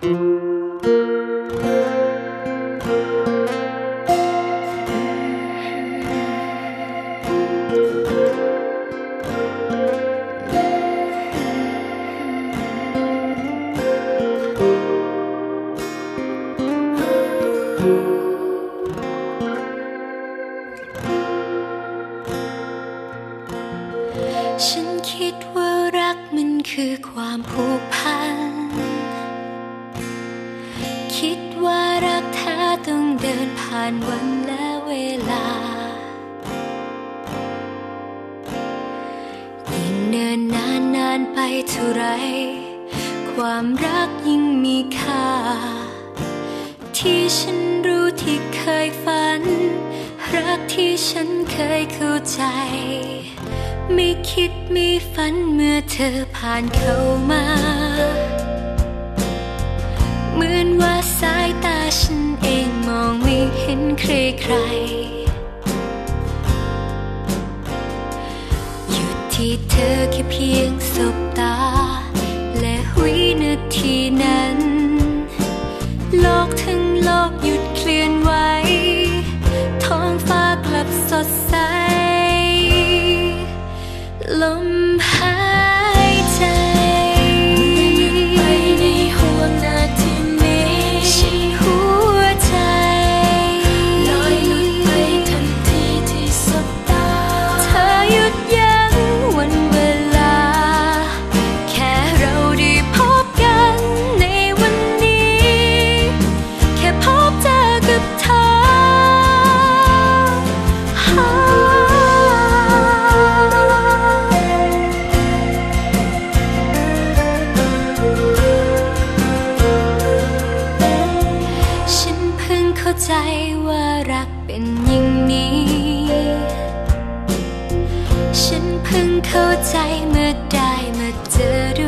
ฉัานวันและเวลา ยิ่งเนินนานนานไปเท่าไร ความรักยิ่งมีค่า ที่ฉันรู้ที่เคยฝัน รักที่ฉันเคยเข้าใจ ไม่คิดไม่ฝันเมื่อเธอผ่านเข้ามา เหมือนว่าสายตาฉันเองมองไม่เห็นใครใครๆหยุดที่เธอแค่เพียงสบตา และวินาทีนั้น โลกทั้งโลกหยุด เพิ่งเข้าใจเมื่อได้มาเจอด้วย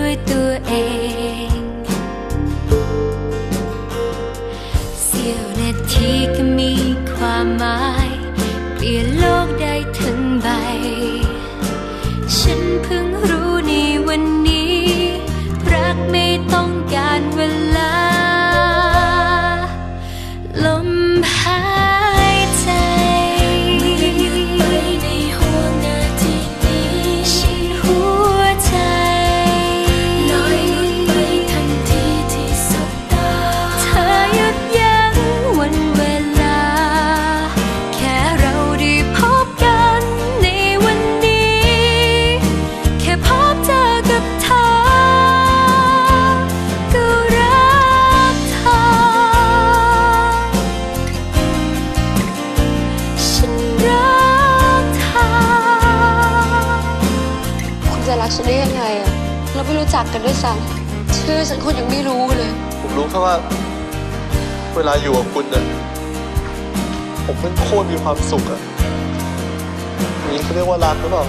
ฉันได้ยังไงอะเราไม่รู้จักกันด้วยซ้ำชื่อฉันคุณยังไม่รู้เลย ผมรู้แค่ว่า เวลาอยู่กับคุณเนี่ยผมมันโคตรมีความสุขอะอย่างนี้เขาเรียกว่ารักหรือเปล่า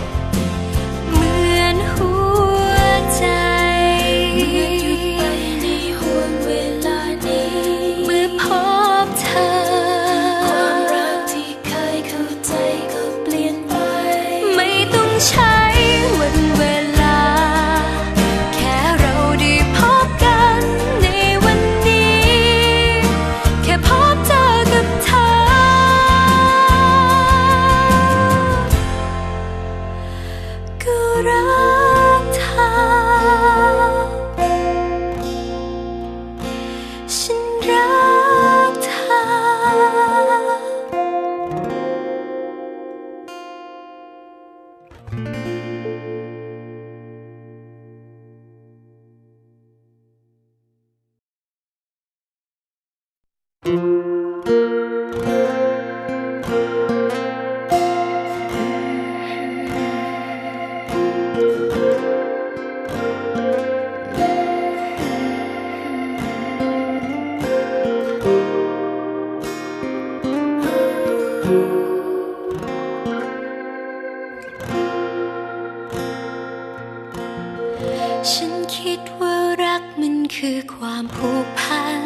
รัก คือความผูกพัน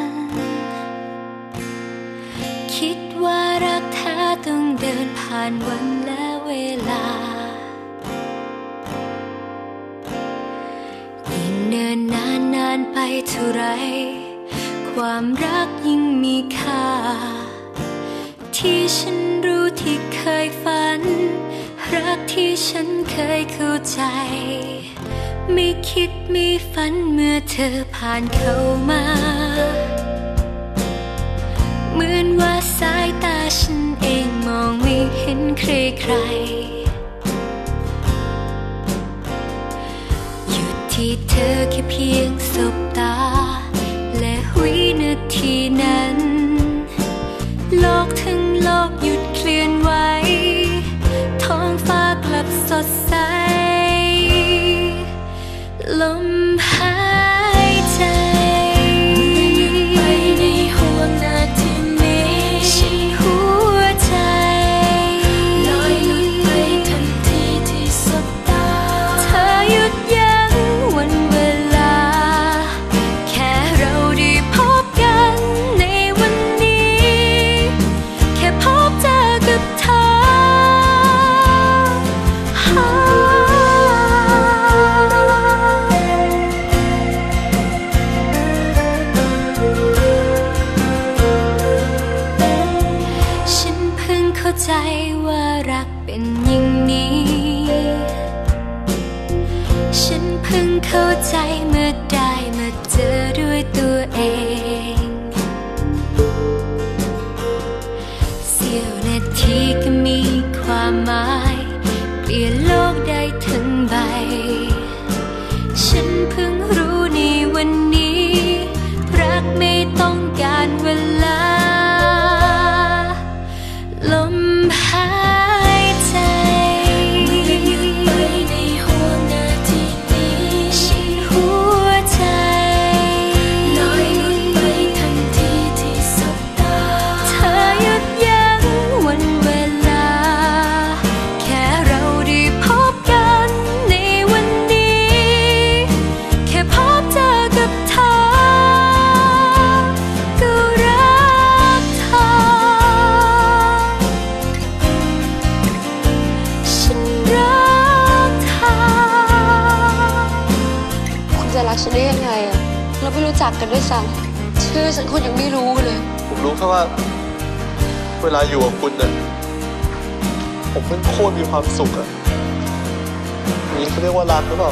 คิดว่ารักแท้ต้องเดินผ่านวันและเวลา ยิ่งเนินนานนานไปเท่าไรคความรักยิ่งมีค่า ที่ฉันรู้ที่เคยฝัน รักที่ฉันเคยเข้าใจ ไม่คิดไม่ฝันเมื่อเธอผ่านเข้ามา เหมือนว่าสายตาฉันเองมองไม่เห็นใครใครๆหยุดที่เธอแค่เพียงสบตา และวินาทีนั้น โลกทั้งโลกหยุ ล รักฉันได้ยังไงอะเราไม่รู้จักกันด้วยซ้ำชื่อฉันคุณยังไม่รู้เลย ผมรู้แค่ว่า เวลาอยู่กับคุณน่ะผมมันโคตรมีความสุขอะนี่เขาเรียกว่ารักหรือเปล่า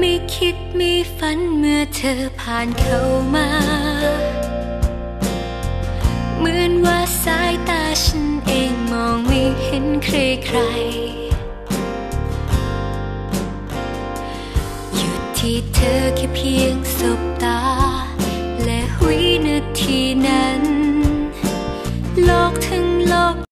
ไม่คิดไม่ฝันเมื่อเธอผ่านเข้ามา เหมือนว่าสายตาฉันเองมองไม่เห็นใครใครๆหยุดที่เธอแค่เพียงสบตา